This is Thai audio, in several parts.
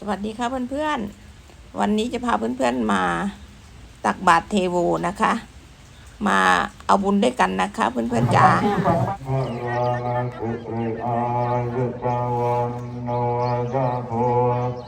สวัสดีค่ะเพื่อนๆ วันนี้จะพาเพื่อนๆมาตักบาตรเทโวนะคะ มาเอาบุญด้วยกันนะคะ เพื่อนๆจ๋าพ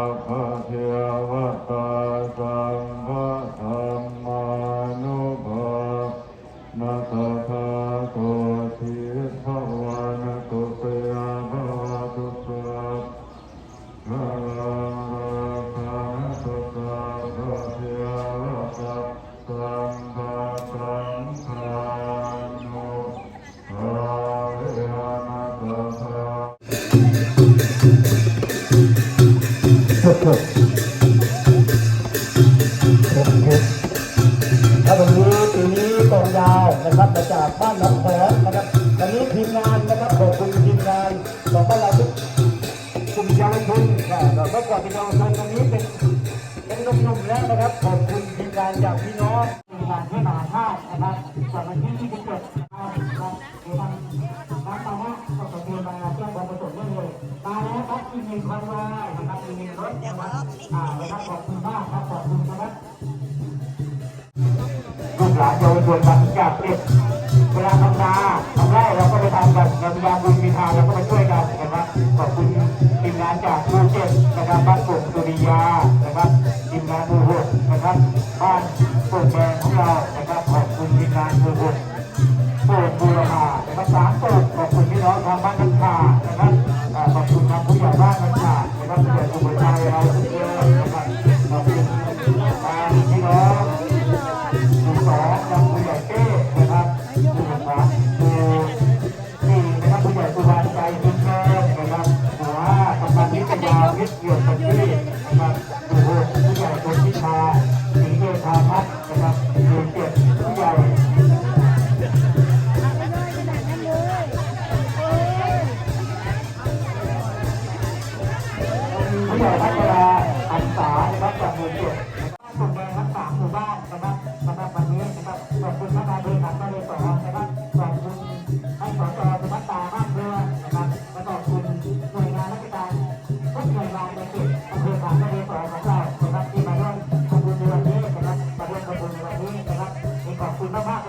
ครับวันนี้ปีนี้กองยาวนะครับมาจากบ้านหนองแขมนะครับวันนี้ทีมงานนะครับขอบคุณทีมงานของบ้านเราทุกกลุ่มเยาวชนค่ะเราเมื่อก่อนเป็นเยาวชนตอนนี้เป็นเป็นหนุ่มๆแล้วนะครับขอบคุณทีมงานจากพี่น้องทีมงานที่มหาธาตุนะครับจากวันที่27นะครับเดี๋ยวทางร้านตาหน้ก็ขอเชิญมาแจ้งความประสงค์ได้เลยมาแล้วครับอีกหนึ่งคนวอย นะครับอีกหนึ่งรถนะครับอ่านะครับขอบคุณมากครับขอบคุณนะครับลูกหลานเยาวชนมาจากเด็กเวลาทำนาทำไร่เราก็ไปทำกันเราพยายามบุญมีทานเราก็มาช่วยกันนะครับขอบคุณทีมงานจากภูเก็ตนะครับบ้านกบสุริยา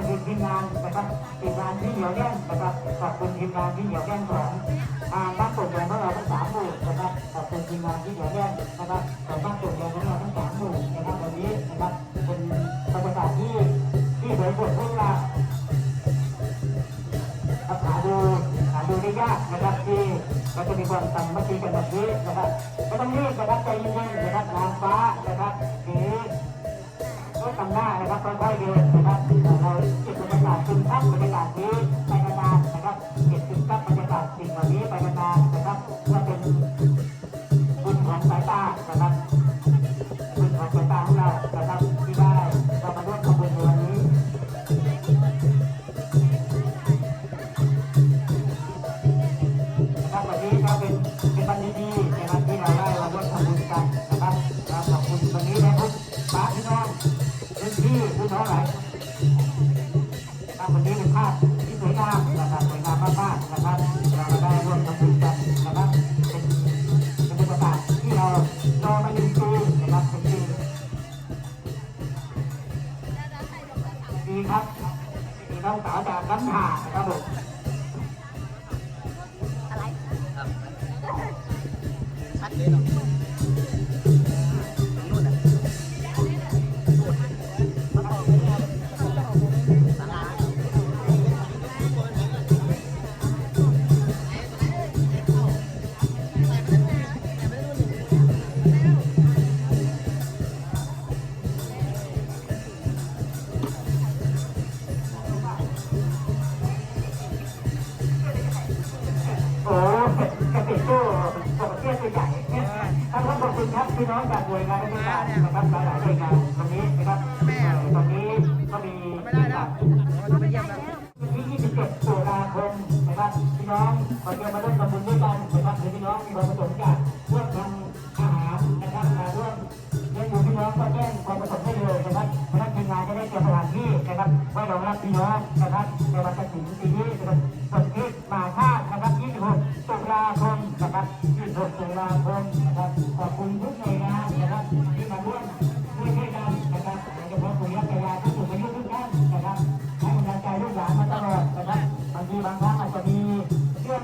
คุณทีมงานนะครับทีมงานที่เหนียวแน่นนะครับขอบคุณทีมงานที่เหนียวแน่นของทางบ้านกลุ่มแดงของเราทั้งสามหมู่นะครับขอบคุณทีมงานที่เหนียวแน่นนะครับของบ้านกลุ่มแดงของเราทั้งสามหมู่นะครับวันนี้นะครับเป็นบรรยากาศที่ที่สวยสดพวกเราหาดูหาดูได้ยากนะครับที่เราจะมีความสามัคคีกันแบบนี้นะครับไม่ต้องรีบนะครับใจเย็นๆนะครับนางฟ้านะครับสีร ถตำหน้านะครับค่อยๆเดินนะครับเราเก็บบรรยากาศซึมซับบรรยากาศนี้ไปนานๆนะครับาพที่สวยงามนะครับสวยงามมากๆนะครับเราได้ร่วมทำบุญกันนะครับเป็นเป็นบรรยากาศที่เรารอมาหนึ่งปีนะครับเป็นปีดีครับมีน้องสาวจากน้ำหานะครับผมอะไรครับชัดเกระติกตู้ปกติตัวใหญ่เนี่ยท่านขอบคุณครับพี่น้องจากหน่วยงานราชการนะครับหลายๆหน่วยงานวันนี้นะครับตอนนี้ก็มีจากที่27ตุลาคมนะครับพี่น้องขอเชิญมาร่วมทำบุญด้วยกันนะครับหรือพี่น้องมีความประสงค์จะร่วมทำอาหารนะครับมาร่วมเลี้ยงดูพี่น้องก็แจ้งความประสงค์ได้เลยนะครับพนักงานจะได้เตรียมสถานที่นะครับไว้รองรับพี่น้องนะครับในวันตัดสินปีนี้นะครับ นะครับ26ตุลาคมนะครับขอบคุณทุกหน่วยงานนะครับที่มาร่วมช่วยช่วยกันนะครับโดยเฉพาะคุณยักยาที่สูงอายุทุกท่านนะครับให้กำลังใจลูกหลานมาตลอดนะครับบางทีบางครั้งอาจจะมีเรื่อง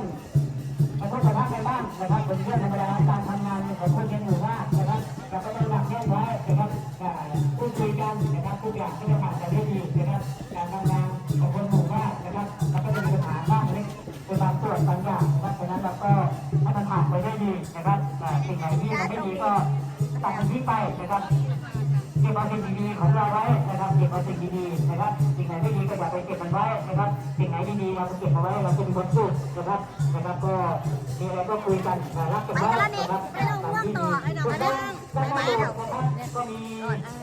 กระทบกระทั่งในบ้างนะครับเป็นเรื่องธรรมดาการทำงานของคนยังอยู่มากนะครับเราก็ต้องหลักแยกไว้นะครับพูดคุยกันนะครับทุกอย่างก็จะผ่านไปได้ดีนะครับการทำงาน ด้ดีนะครับอ่าสิ่งไหนที่มันไม่ดีก็ตัดมันทิ้งไปนะครับเก็บเอาสิ่งดีๆของเราไว้นะครับเก็บเอาสิ่งดีๆนะครับสิ่งไหนไม่ดีก็อย่าไปเก็บมันไว้นะครับสิ่งไหนดีๆเราก็เก็บเอาไว้เราจะมีความสุขนะครับนะครับก็มีอะไรก็คุยกันนะรักกันไว้นะครับไม่ต้องง่วงต่อไอ้หนอมานั่งก็ไปมีไหมเดี๋ยวนะครับก็มี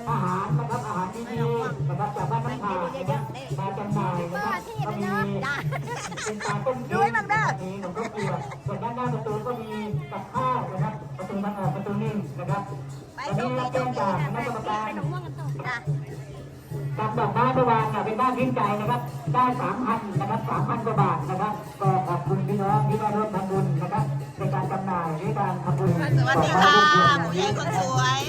อาหารนะครับอาหารดีๆนะครับจากบ้านน้ำผานะครับมาจำหน่ายนะครับก็มีเป็นปลาต้มดูให้มันเด้อมีขนมข้าวเกลือส่วนด้านหน้าประตู นิ่งนะครับไปวันตรนี้งรับตรแจ้งงนี้จากคณะกรรมการไปหนองม่วงกันต่อจ้ะกับดอกไม้เมื่อวานเนี่ยเป็นบ้านทิ้งใจนะครับ ได้สามพันนะครับสามพันกว่าบาทนะครับ ก็ขอบคุณพี่น้องที่มาร่วมทำบุญนะครับในการจำหน่ายหรือการทำบุญสวัสดีค่ะผู้ใหญ่คนสวย